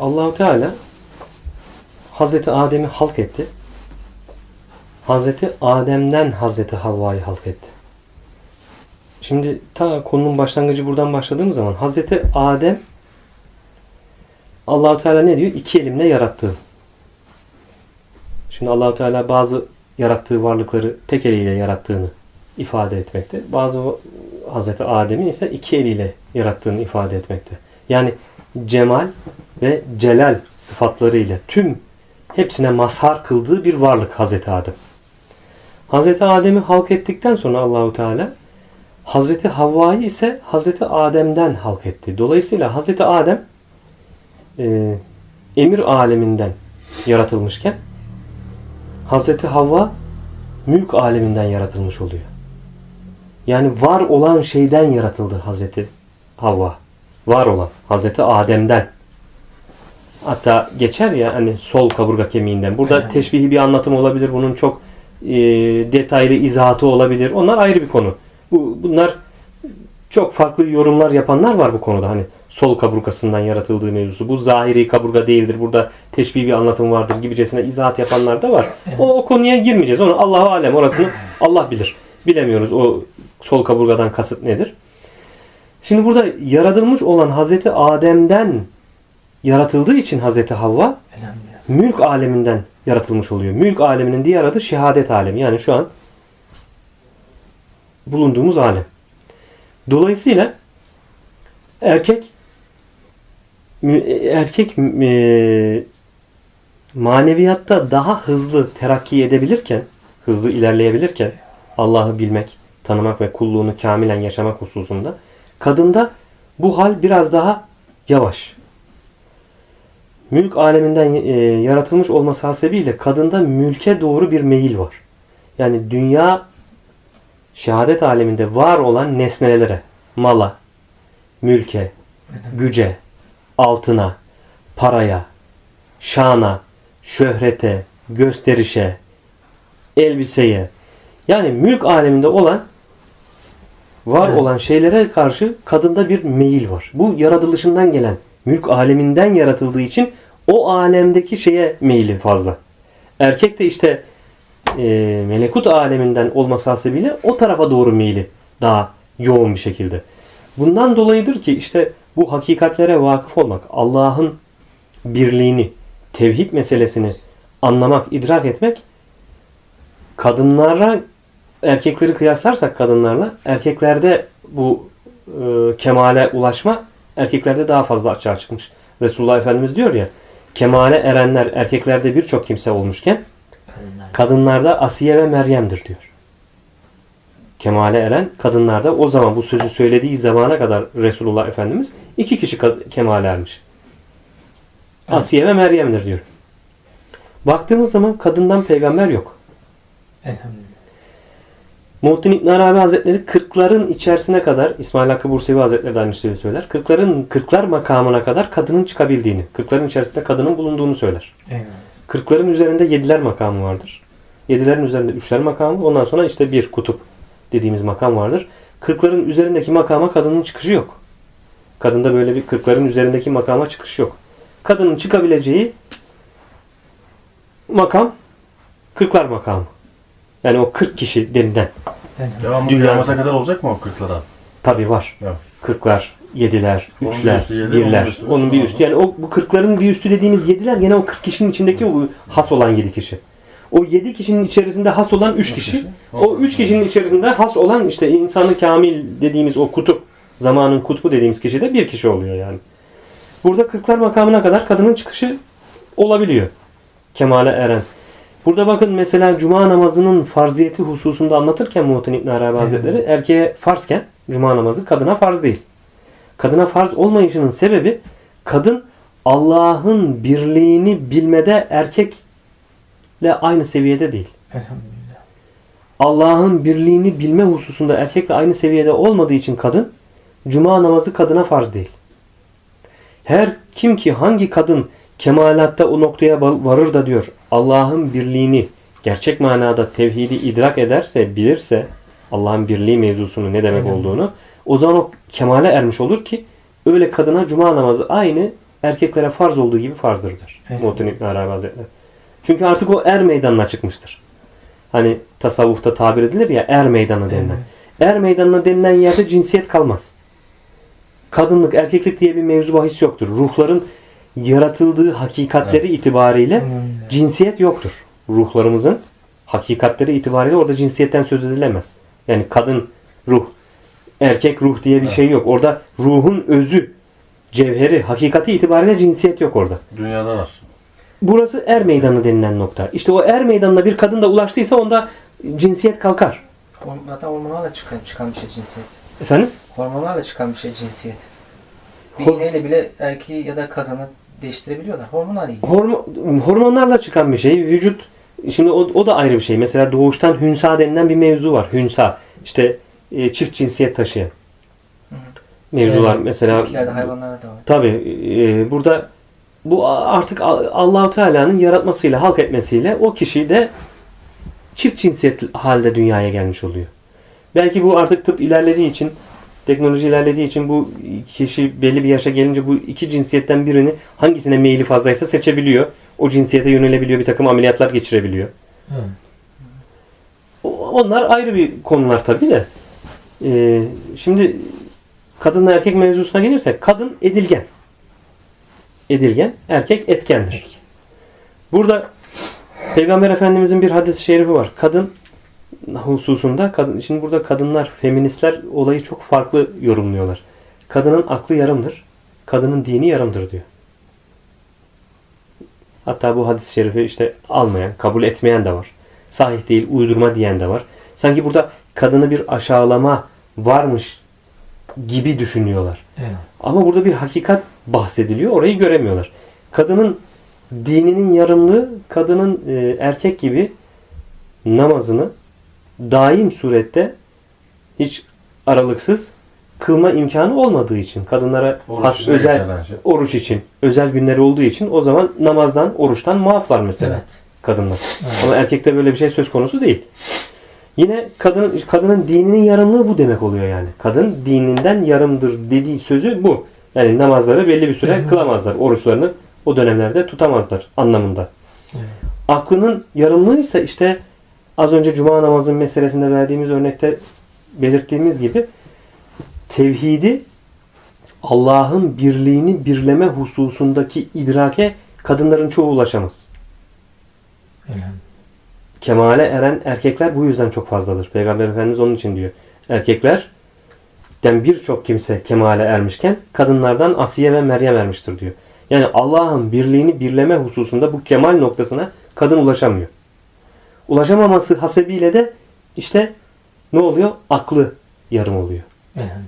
Allahu Teala Hazreti Adem'i halk etti. Hazreti Adem'den Hazreti Havva'yı halk etti. Şimdi ta konunun başlangıcı buradan başladığımız zaman Hazreti Adem Allahu Teala ne diyor? İki elimle yarattı. Şimdi Allahu Teala bazı yarattığı varlıkları tek eliyle yarattığını ifade etmekte. Bazı Hazreti Adem'in ise iki eliyle yarattığını ifade etmekte. Yani cemal ve celal sıfatlarıyla tüm hepsine mazhar kıldığı bir varlık Hazreti Adem. Hazreti Adem'i halk ettikten sonra Allahu Teala Hazreti Havva'yı ise Hazreti Adem'den halk etti. Dolayısıyla Hazreti Adem e, emir aleminden yaratılmışken Hazreti Havva mülk aleminden yaratılmış oluyor. Yani var olan şeyden yaratıldı Hazreti Havva. Var olan Hazreti Adem'den. Hatta geçer ya hani sol kaburga kemiğinden. Burada Evet. teşbihi bir anlatım olabilir. Bunun çok e, detaylı izahatı olabilir. Onlar ayrı bir konu. Bu bunlar çok farklı yorumlar yapanlar var bu konuda. Hani sol kaburgasından yaratıldığı mevzusu. Bu zahiri kaburga değildir. Burada teşbih bir anlatım vardır gibicesine izahat yapanlar da var. O, o konuya girmeyeceğiz. Onu Allahu alem orasını Allah bilir. Bilemiyoruz o sol kaburgadan kasıt nedir. Şimdi burada yaratılmış olan Hazreti Adem'den yaratıldığı için Hazreti Havva mülk aleminden yaratılmış oluyor. Mülk aleminin diğer adı şehadet alemi. Yani şu an bulunduğumuz alem. Dolayısıyla erkek erkek e, maneviyatta daha hızlı terakki edebilirken, hızlı ilerleyebilirken Allah'ı bilmek, tanımak ve kulluğunu kamilen yaşamak hususunda kadında bu hal biraz daha yavaş. Mülk aleminden e, yaratılmış olması hasebiyle kadında mülke doğru bir meyil var. Yani dünya şehadet aleminde var olan nesnelere, mala, mülke, güce, altına, paraya, şana, şöhrete, gösterişe, elbiseye yani mülk aleminde olan var Evet. olan şeylere karşı kadında bir meyil var. Bu yaratılışından gelen mülk aleminden yaratıldığı için o alemdeki şeye meyili fazla. Erkek de işte e, melekut aleminden olması hasebiyle o tarafa doğru meyili daha yoğun bir şekilde. Bundan dolayıdır ki işte bu hakikatlere vakıf olmak, Allah'ın birliğini, tevhid meselesini anlamak, idrak etmek kadınlara erkekleri kıyaslarsak kadınlarla erkeklerde bu e, kemale ulaşma erkeklerde daha fazla açığa çıkmış. Resulullah Efendimiz diyor ya kemale erenler erkeklerde birçok kimse olmuşken Kadınlar. kadınlarda Asiye ve Meryem'dir diyor. Kemale eren kadınlarda o zaman bu sözü söylediği zamana kadar Resulullah Efendimiz iki kişi kemale ermiş. Evet. Asiye ve Meryem'dir diyor. Baktığımız zaman kadından peygamber yok. Elhamdülillah. Muhittin İbn Arabi Hazretleri kırkların içerisine kadar İsmail Hakkı Bursevi Hazretleri de aynı şeyi söyler. Kırkların kırklar makamına kadar kadının çıkabildiğini, kırkların içerisinde kadının bulunduğunu söyler. Eyvallah. Kırkların üzerinde yediler makamı vardır. Yedilerin üzerinde üçler makamı. Ondan sonra işte bir kutup dediğimiz makam vardır. Kırkların üzerindeki makama kadının çıkışı yok. Kadında böyle bir kırkların üzerindeki makama çıkış yok. Kadının çıkabileceği makam kırklar makamı. Yani o 40 kişi denilen. Devamlı Dünya- kıyamata kadar olacak mı o kırklara? Tabi var. Evet. Kırklar, yediler, Onun bir üçler, üstü yedi, onun birler. bir üstü üç, Onun bir sonra üstü. Yani o bu kırkların bir üstü dediğimiz yediler gene o 40 kişinin içindeki o has olan yedi kişi. O yedi kişinin içerisinde has olan üç kişi. kişi. O üç kişinin içerisinde has olan işte insanı kamil dediğimiz o kutup, zamanın kutbu dediğimiz kişi de bir kişi oluyor yani. Burada kırklar makamına kadar kadının çıkışı olabiliyor. Kemale eren. Burada bakın mesela cuma namazının farziyeti hususunda anlatırken Muhittin İbn Arabi Hazretleri erkeğe farzken cuma namazı kadına farz değil. Kadına farz olmayışının sebebi kadın Allah'ın birliğini bilmede erkekle aynı seviyede değil. Elhamdülillah. Allah'ın birliğini bilme hususunda erkekle aynı seviyede olmadığı için kadın cuma namazı kadına farz değil. Her kim ki hangi kadın kemalatta o noktaya va- varır da diyor Allah'ın birliğini gerçek manada tevhidi idrak ederse bilirse Allah'ın birliği mevzusunu ne demek olduğunu o zaman o kemale ermiş olur ki öyle kadına cuma namazı aynı erkeklere farz olduğu gibi farzdır. Muhittin İbn Arabi Hazretleri. Çünkü artık o er meydanına çıkmıştır. Hani tasavvufta tabir edilir ya er meydanı denilen. Evet. Er meydanına denilen yerde cinsiyet kalmaz. Kadınlık, erkeklik diye bir mevzu bahis yoktur. Ruhların yaratıldığı hakikatleri itibariyle Önemli. cinsiyet yoktur. Ruhlarımızın hakikatleri itibariyle orada cinsiyetten söz edilemez. Yani kadın ruh, erkek ruh diye bir Evet. şey yok. Orada ruhun özü, cevheri, hakikati itibariyle cinsiyet yok orada. Dünyada var. Burası er meydanı denilen nokta. İşte o er meydanına bir kadın da ulaştıysa onda cinsiyet kalkar. Zaten hormonlarla çıkan, çıkan bir şey cinsiyet. Efendim? Hormonlarla çıkan bir şey cinsiyet. Bir Hor- iğneyle bile erkeği ya da kadını değiştirebiliyorlar. Hormonal ilgili. Hormo- hormonlarla çıkan bir şey. Vücut şimdi o, o da ayrı bir şey. Mesela doğuştan hünsa denilen bir mevzu var. Hünsa. İşte e, çift cinsiyet taşıyan Hı hı. mevzular. Evet. Mesela Bitkilerde, hayvanlarda da var. Tabi burada bu artık Allahu Teala'nın yaratmasıyla, halk etmesiyle o kişi de çift cinsiyet halde dünyaya gelmiş oluyor. Belki bu artık tıp ilerlediği için, teknoloji ilerlediği için bu kişi belli bir yaşa gelince bu iki cinsiyetten birini hangisine meyili fazlaysa seçebiliyor. O cinsiyete yönelebiliyor, bir takım ameliyatlar geçirebiliyor. O- Onlar ayrı bir konular tabii de. Ee, şimdi kadınla erkek mevzusuna gelirsek kadın edilgen. Edilgen, erkek etkendir. Burada Peygamber Efendimizin bir hadis-i şerifi var. Kadın hususunda kadın şimdi burada kadınlar, feministler olayı çok farklı yorumluyorlar. Kadının aklı yarımdır. Kadının dini yarımdır diyor. Hatta bu hadis-i şerifi işte almayan, kabul etmeyen de var. Sahih değil, uydurma diyen de var. Sanki burada kadını bir aşağılama varmış gibi düşünüyorlar. Evet. Ama burada bir hakikat bahsediliyor. Orayı göremiyorlar. Kadının dininin yarımlığı kadının e, erkek gibi namazını daim surette hiç aralıksız kılma imkanı olmadığı için kadınlara Oruç has özel şey. oruç için özel günleri olduğu için o zaman namazdan oruçtan muaflar mesela Evet. kadınlar. Evet. Ama erkekte böyle bir şey söz konusu değil. Yine kadının kadının dininin yarımlığı bu demek oluyor yani. Kadın dininden yarımdır dediği sözü bu. Yani namazları belli bir süre hı. kılamazlar. Oruçlarını o dönemlerde tutamazlar anlamında. Evet. Aklının yarımlığı ise işte az önce cuma namazının meselesinde verdiğimiz örnekte belirttiğimiz gibi tevhidi Allah'ın birliğini birleme hususundaki idrake kadınların çoğu ulaşamaz. Kemale eren erkekler bu yüzden çok fazladır. Peygamber Efendimiz onun için diyor. Erkekler den birçok kimse kemale ermişken kadınlardan Asiye ve Meryem ermiştir diyor. Yani Allah'ın birliğini birleme hususunda bu kemal noktasına kadın ulaşamıyor. Ulaşamaması hasebiyle de işte ne oluyor? Aklı yarım oluyor. Elhamdülillah.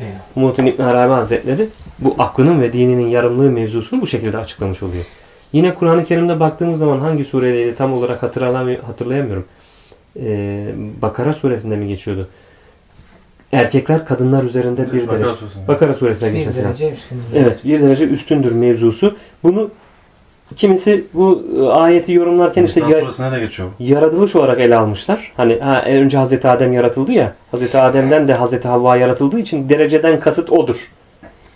Eyvallah. Muhittin İbn Arabi Hazretleri bu aklının ve dininin yarımlığı mevzusunu bu şekilde açıklamış oluyor. Yine Kur'an-ı Kerim'de baktığımız zaman hangi suredeydi tam olarak hatırlayamıyorum. Ee, Bakara suresinde mi geçiyordu? Erkekler kadınlar üzerinde bir Bakara derece. suresinde. Bakara suresinde Bir geçmesi lazım. Evet bir derece üstündür mevzusu. Bunu kimisi bu e, ayeti yorumlarken işte İnsan ya- suresine de geçiyor yaratılış olarak ele almışlar. Hani ha, en önce Hazreti Adem yaratıldı ya. Hazreti Adem'den de Hazreti Havva yaratıldığı için dereceden kasıt odur.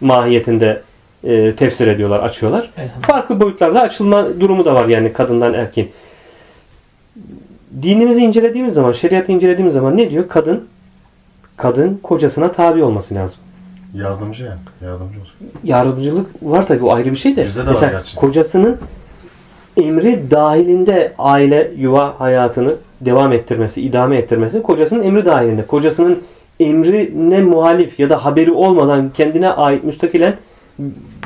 Mahiyetinde e, tefsir ediyorlar, açıyorlar. Farklı boyutlarda açılma durumu da var yani kadından erkeğin. Dinimizi incelediğimiz zaman, şeriatı incelediğimiz zaman ne diyor? Kadın kadın kocasına tabi olması lazım. Yardımcı yani. Yardımcı olsun. Yardımcılık var tabii o ayrı bir şey de. Bizde de var Mesela gerçi. kocasının emri dahilinde aile yuva hayatını devam ettirmesi, idame ettirmesi kocasının emri dahilinde. Kocasının emrine muhalif ya da haberi olmadan kendine ait müstakilen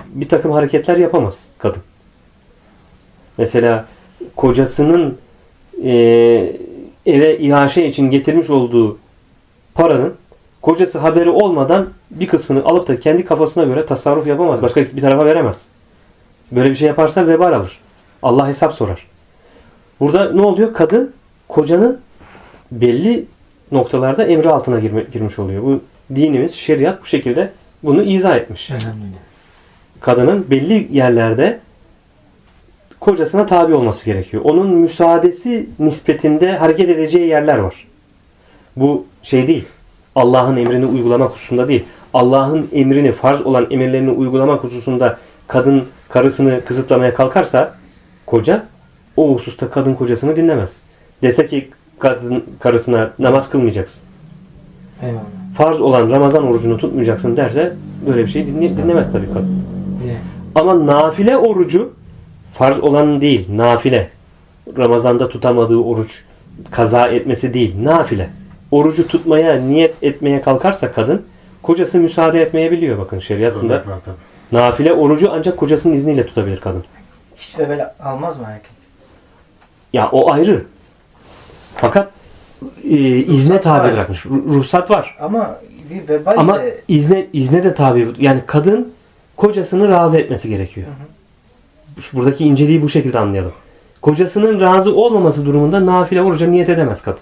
bir takım hareketler yapamaz kadın. Mesela kocasının e, eve iaşe için getirmiş olduğu paranın kocası haberi olmadan bir kısmını alıp da kendi kafasına göre tasarruf yapamaz. Başka bir tarafa veremez. Böyle bir şey yaparsa vebal alır. Allah hesap sorar. Burada ne oluyor? Kadın kocanın belli noktalarda emri altına girme- girmiş oluyor. Bu dinimiz, şeriat bu şekilde bunu izah etmiş. Kadının belli yerlerde kocasına tabi olması gerekiyor. Onun müsaadesi nispetinde hareket edeceği yerler var. Bu şey değil. Allah'ın emrini uygulamak hususunda değil. Allah'ın emrini, farz olan emirlerini uygulamak hususunda kadın karısını kısıtlamaya kalkarsa koca o hususta kadın kocasını dinlemez. Dese ki kadın karısına namaz kılmayacaksın. Eyvallah. Farz olan Ramazan orucunu tutmayacaksın derse böyle bir şey dinle- dinlemez tabii kadın. Yine. Ama nafile orucu farz olan değil, nafile. Ramazanda tutamadığı oruç kaza etmesi değil, nafile. Orucu tutmaya, niyet etmeye kalkarsa kadın, kocası müsaade etmeyebiliyor bakın şeriatında. Örnek var tabii. Nafile orucu ancak kocasının izniyle tutabilir kadın. Hiç vebel almaz mı erkek? Ya o ayrı. Fakat e, izne tabi var. bırakmış. Ru- Ruhsat var. Ama bir vebal Ama de izne izne de tabi. Yani kadın kocasını razı etmesi gerekiyor. Şu- Buradaki inceliği bu şekilde anlayalım. Kocasının razı olmaması durumunda nafile oruca niyet edemez kadın.